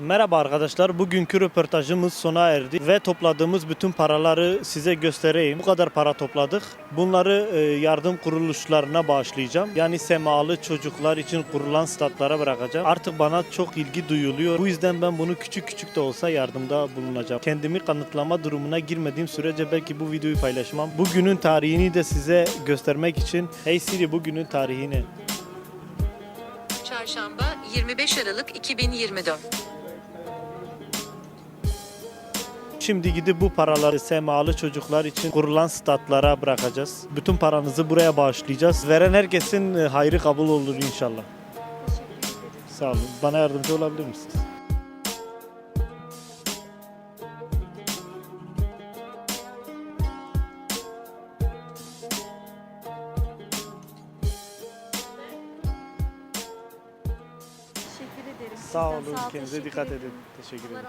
Merhaba arkadaşlar. Bugünkü röportajımız sona erdi ve topladığımız bütün paraları size göstereyim. Bu kadar para topladık. Bunları e, yardım kuruluşlarına bağışlayacağım. Yani semalı çocuklar için kurulan statlara bırakacağım. Artık bana çok ilgi duyuluyor. Bu yüzden ben bunu küçük küçük de olsa yardımda bulunacağım. Kendimi kanıtlama durumuna girmediğim sürece belki bu videoyu paylaşmam. Bugünün tarihini de size göstermek için Hey Siri bugünün tarihini Çarşamba 25 Aralık 2024. Şimdi gidip bu paraları semalı çocuklar için kurulan statlara bırakacağız. Bütün paranızı buraya bağışlayacağız. Veren herkesin e, hayrı kabul olur inşallah. Sağ olun. Bana yardımcı olabilir misiniz? Teşekkür ederim. Sağ olun. Kendinize dikkat edin. Teşekkür ederim.